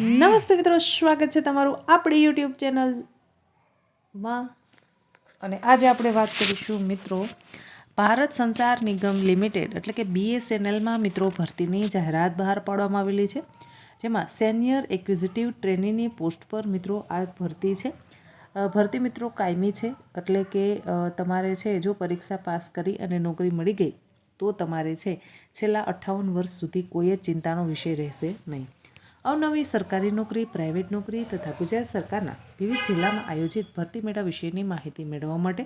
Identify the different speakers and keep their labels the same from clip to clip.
Speaker 1: નમસ્તે મિત્રો, સ્વાગત છે તમારું આપણી યુટ્યુબ ચેનલમાં અને આજે આપણે વાત કરીશું મિત્રો, ભારત સંસાર નિગમ લિમિટેડ, એટલે કે બીએસએનએલમાં મિત્રો ભરતીની જાહેરાત બહાર પાડવામાં આવેલી છે, જેમાં સેનિયર એક્વિઝિટિવ ટ્રેનીની પોસ્ટ પર મિત્રો આ ભરતી છે. ભરતી મિત્રો કાયમી છે, એટલે કે તમારે છે, જો પરીક્ષા પાસ કરી અને નોકરી મળી ગઈ, તો તમારે છે, છેલ્લા અઠ્ઠાવન વર્ષ સુધી કોઈ જ ચિંતાનો વિષય રહેશે નહીં. અવનવી સરકારી નોકરી પ્રાઇવેટ નોકરી તથા ગુજરાત સરકારના વિવિધ જિલ્લામાં આયોજિત ભરતી મેળા વિશેની માહિતી મેળવવા માટે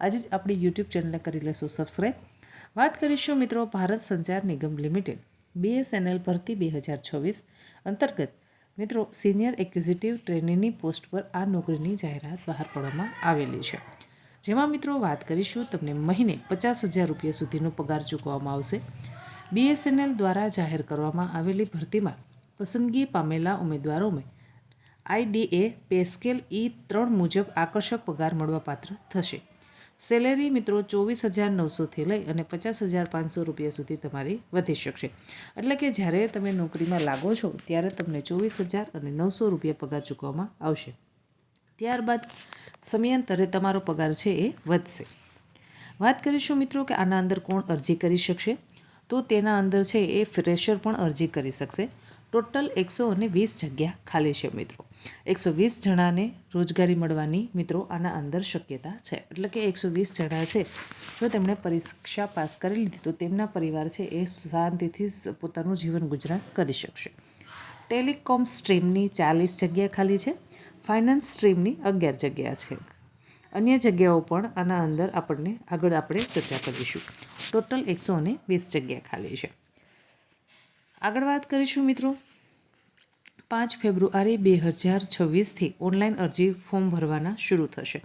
Speaker 1: આજે જ આપણી યુટ્યુબ ચેનલને કરી લેશું સબસ્ક્રાઈબ વાત કરીશું મિત્રો ભારત સંચાર નિગમ લિમિટેડ બીએસએનએલ ભરતી બે હજાર છવ્વીસ અંતર્ગત. મિત્રો સિનિયર એક્ઝિક્યુટિવ ટ્રેનીની પોસ્ટ પર આ નોકરીની જાહેરાત બહાર પાડવામાં આવેલી છે. જેમાં મિત્રો વાત કરીશું તમને મહિને પચાસ હજાર રૂપિયા સુધીનો પગાર ચૂકવવામાં આવશે. બીએસએનએલ દ્વારા જાહેર કરવામાં આવેલી ભરતીમાં પસંદગી પામેલા ઉમેદવારોમાં આઈડીએ પેસ્કેલ ઈ ત્રણ મુજબ આકર્ષક પગાર મળવાપાત્ર થશે. સેલેરી મિત્રો ચોવીસ હજાર નવસોથી લઈ અને પચાસ હજાર પાંચસો રૂપિયા સુધી તમારી વધી શકશે. એટલે કે જ્યારે તમે નોકરીમાં લાગો છો, ત્યારે તમને ચોવીસ હજાર અને નવસો રૂપિયા પગાર ચૂકવવામાં આવશે. ત્યારબાદ સમયાંતરે તમારો પગાર છે એ વધશે. વાત કરીશું મિત્રો કે આના અંદર કોણ અરજી કરી શકશે? તો તેના અંદર છે એ ફ્રેશર પણ અરજી કરી શકશે. ટોટલ એકસો અને વીસ જગ્યા ખાલી છે મિત્રો. એકસો વીસ જણાને રોજગારી મળવાની મિત્રો આના અંદર શક્યતા છે. એટલે કે એકસો વીસ જણા છે, જો તેમણે પરીક્ષા પાસ કરી લીધી, તો તેમના પરિવાર છે એ શાંતિથી પોતાનું જીવન ગુજરાન કરી શકશે. ટેલિકોમ સ્ટ્રીમની ચાલીસ જગ્યા ખાલી છે, ફાઇનાન્સ સ્ટ્રીમની અગિયાર જગ્યા છે. અન્ય જગ્યાઓ પણ આના અંદર આપણને આગળ આપણે ચર્ચા કરીશું. ટોટલ એકસો અને વીસ જગ્યા ખાલી છે. આગળ વાત કરીશું મિત્રો. પાંચ ફેબ્રુઆરી બે હજાર છવ્વીસથી ઓનલાઈન અરજી ફોર્મ ભરવાના શરૂ થશે.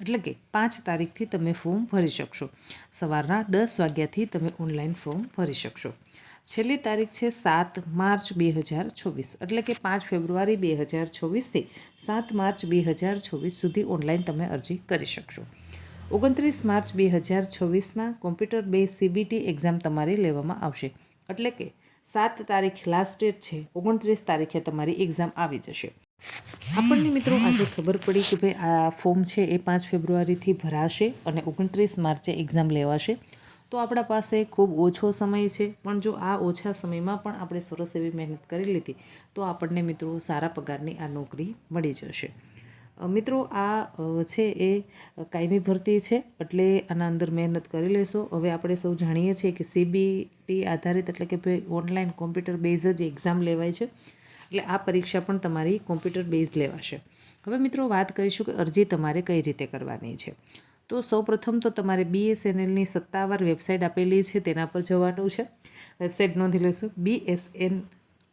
Speaker 1: એટલે કે પાંચ તારીખથી તમે ફોર્મ ભરી શકશો. સવારના દસ વાગ્યાથી તમે ઓનલાઈન ફોર્મ ભરી શકશો. છેલ્લી તારીખ છે સાત માર્ચ બે હજાર છવ્વીસ. એટલે કે પાંચ ફેબ્રુઆરી બે હજાર છવ્વીસથી સાત માર્ચ બે હજાર છવ્વીસ સુધી ઓનલાઈન તમે અરજી કરી શકશો. ઓગણત્રીસ માર્ચ બે હજાર છવ્વીસમાં કોમ્પ્યુટર બે સીબીટી એક્ઝામ તમારી લેવામાં આવશે. એટલે કે સાત તારીખ લાસ્ટ ડેટ છે, ઓગણત્રીસ તારીખે તમારી એક્ઝામ આવી જશે. આપણને મિત્રો આજે ખબર પડી કે ભાઈ આ ફોર્મ છે એ પાંચ ફેબ્રુઆરીથી ભરાશે અને ઓગણત્રીસ માર્ચે એક્ઝામ લેવાશે. તો આપણા પાસે ખૂબ ઓછો સમય છે, પણ જો આ ઓછા સમયમાં પણ આપણે સરસ એવી મહેનત કરી લીધી, તો આપણને મિત્રો સારા પગારની આ નોકરી મળી જશે. મિત્રો, આ છે એ કાયમી ભરતી છે, એટલે આના અંદર મહેનત કરી લેશો. હવે આપણે સૌ જાણીએ છીએ કે સીબીટી આધારિત એટલે કે ભાઈ ઓનલાઈન કોમ્પ્યુટર બેઝ જ એક્ઝામ લેવાય છે, એટલે આ પરીક્ષા પણ તમારી કોમ્પ્યુટર બેઝ લેવાશે. હવે મિત્રો, વાત કરીશું કે અરજી તમારે કઈ રીતે કરવાની છે. તો સૌપ્રથમ તો તમારે બીએસએનએલની સત્તાવાર વેબસાઇટ આપેલી છે, તેના પર જવાનું છે. વેબસાઇટ નોંધી લેશો BSN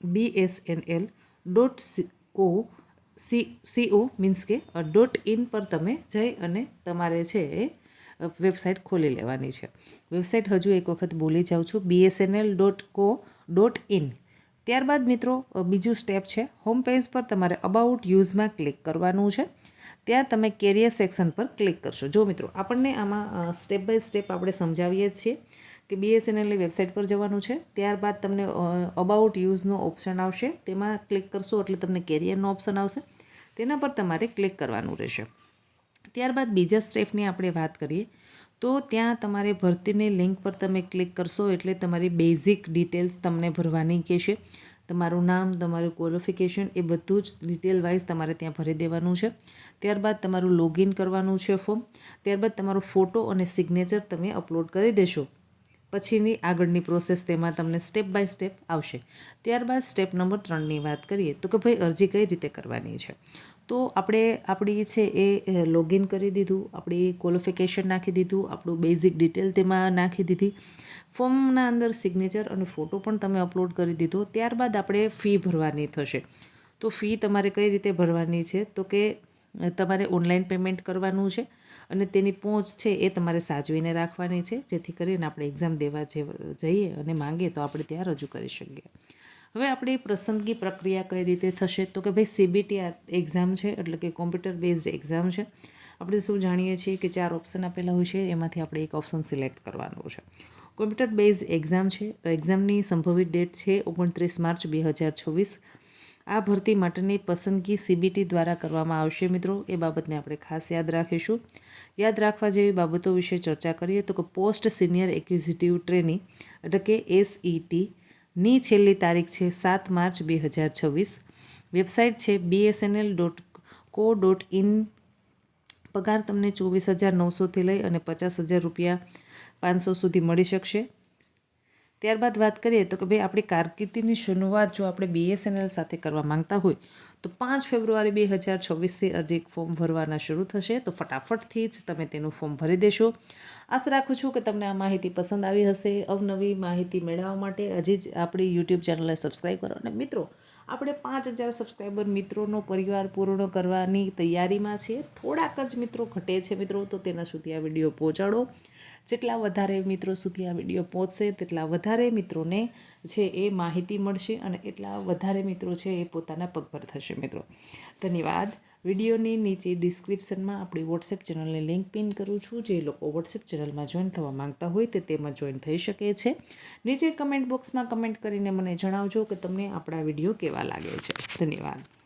Speaker 1: BSNL dot co C CO means કે ડોટ ઇન પર તમે જઈ અને તમારે છે એ વેબસાઇટ ખોલી લેવાની છે. વેબસાઇટ હજુ એક વખત બોલી જાઉં છું. BSNL dot co dot in ત્યારબાદ મિત્રો બીજું સ્ટેપ છે. હોમ પેજ પર તમારે અબાઉટ યુઝમાં ક્લિક કરવાનું છે. ત્યાં તમે કેરિયર સેક્શન પર ક્લિક કરશો. જો મિત્રો, આપણને આમાં સ્ટેપ બાય સ્ટેપ આપણે સમજાવીએ છીએ. કે બીએસએનએલની વેબસાઇટ પર જવાનું છે. ત્યારબાદ તમને અબાઉટ યુઝનો ઓપ્શન આવશે. તેમાં ક્લિક કરશો એટલે તમને કેરિયરનો ઓપ્શન આવશે. તેના પર તમારે ક્લિક કરવાનું રહેશે. ત્યારબાદ બીજા સ્ટેપની આપણે વાત કરીએ, તો ત્યાં તમારે ભરતીની લિંક પર તમે ક્લિક કરશો એટલે તમારી બેઝિક ડિટેલ્સ તમને ભરવાની કહેશે તમારું નામ, તમારું ક્વોલિફિકેશન એ બધું જ ડિટેલ વાઇઝ તમારે ત્યાં ભરી દેવાનું છે. ત્યારબાદ તમારું લોગિન કરવાનું છે ફોર્મ ત્યારબાદ તમારો ફોટો અને સિગ્નેચર તમે અપલોડ કરી દેશો. પછીની આગળની પ્રોસેસ તેમાં તમને સ્ટેપ બાય સ્ટેપ આવશે. ત્યારબાદ સ્ટેપ નંબર ત્રણની વાત કરીએ તો કે ભાઈ અરજી કઈ રીતે કરવાની છે? તો આપણે આપણી છે એ લોગિન કરી દીધું, આપણી ક્વોલિફિકેશન નાખી દીધું, આપણું બેઝિક ડિટેલ તેમાં નાખી દીધી. ફોર્મના અંદર સિગ્નેચર અને ફોટો પણ તમે અપલોડ કરી દીધો. ત્યારબાદ આપણે ફી ભરવાની થશે. તો ફી તમારે કઈ રીતે ભરવાની છે? તો કે તમારે ઓનલાઈન પેમેન્ટ કરવાનું છે અને તેની પહોંચ છે એ તમારે સાચવીને રાખવાની છે. જેથી કરીને આપણે એક્ઝામ દેવા જઈએ અને માંગીએ તો આપણે ત્યાં રજૂ કરી શકીએ. હવે આપણી પસંદગી પ્રક્રિયા કઈ રીતે થશે? તો કે ભાઈ સીબીટી એક્ઝામ છે, એટલે કે કોમ્પ્યુટર બેઝડ એક્ઝામ છે. આપણે શું જાણીએ છીએ કે ચાર ઓપ્શન આપેલા હોય છે, એમાંથી આપણે એક ઓપ્શન સિલેક્ટ કરવાનો છે. કોમ્પ્યુટર બેઝ એક્ઝામ છે. એક્ઝામની સંભવિત ડેટ છે ઓગણત્રીસ માર્ચ બે હજાર છવ્વીસ. આ ભરતી માટેની પસંદગી સીબીટી દ્વારા કરવામાં આવશે. મિત્રો, એ બાબતને આપણે ખાસ યાદ રાખીશું. યાદ રાખવા જેવી બાબતો વિશે ચર્ચા કરીએ તો કે પોસ્ટ સિનિયર એક્ઝિક્યુટિવ ટ્રેનિંગ એટલે કે એસઈટી ની છેલ્લી તારીખ છે સાત માર્ચ બે હજાર છવ્વીસ. વેબસાઇટ છે BSNL dot co dot in પગાર તમને ચોવીસ હજાર નવસોથી લઈ અને પચાસ હજાર રૂપિયા પાંચસો સુધી મળી શકશે. ત્યારબાદ વાત કરીએ તો કે ભાઈ આપણી કારકિર્દીની શરૂઆત જો આપણે બીએસએનએલ સાથે કરવા માંગતા હોય, તો પાંચ ફેબ્રુઆરી બે હજાર છવ્વીસથી અરજી ફોર્મ ભરવાના શરૂ થશે. તો ફટાફટથી જ તમે તેનું ફોર્મ ભરી દેશો. આશા રાખું છું કે તમને આ માહિતી પસંદ આવી હશે. અવનવી માહિતી મેળવવા માટે હજી જ આપણી યુટ્યુબ ચેનલને સબસ્ક્રાઈબ કરો. અને મિત્રો, આપણે પાંચ હજાર સબસ્ક્રાઈબર મિત્રોનો પરિવાર પૂર્ણ કરવાની તૈયારીમાં છે થોડાક જ મિત્રો ઘટે છે મિત્રો, તો તેના સુધી આ વીડિયો પહોંચાડો. જેટલા વધારે મિત્રો સુધી આ વીડિયો પહોંચશે, તેટલા વધારે મિત્રોને છે એ માહિતી મળશે અને એટલા વધારે મિત્રો છે એ પોતાના પગભર થશે મિત્રો. ધન્યવાદ. વિડીયોની નીચે ડિસ્ક્રિપ્શનમાં આપણી વોટ્સએપ ચેનલની લિંક પિન કરું છું. જે લોકો વોટ્સએપ ચેનલમાં જોઈન થવા માંગતા હોય તે તેમાં જોઈન થઈ શકે છે. નીચે કમેન્ટ બોક્સમાં કમેન્ટ કરીને મને જણાવજો કે તમને આપણા વીડિયો કેવા લાગે છે. ધન્યવાદ.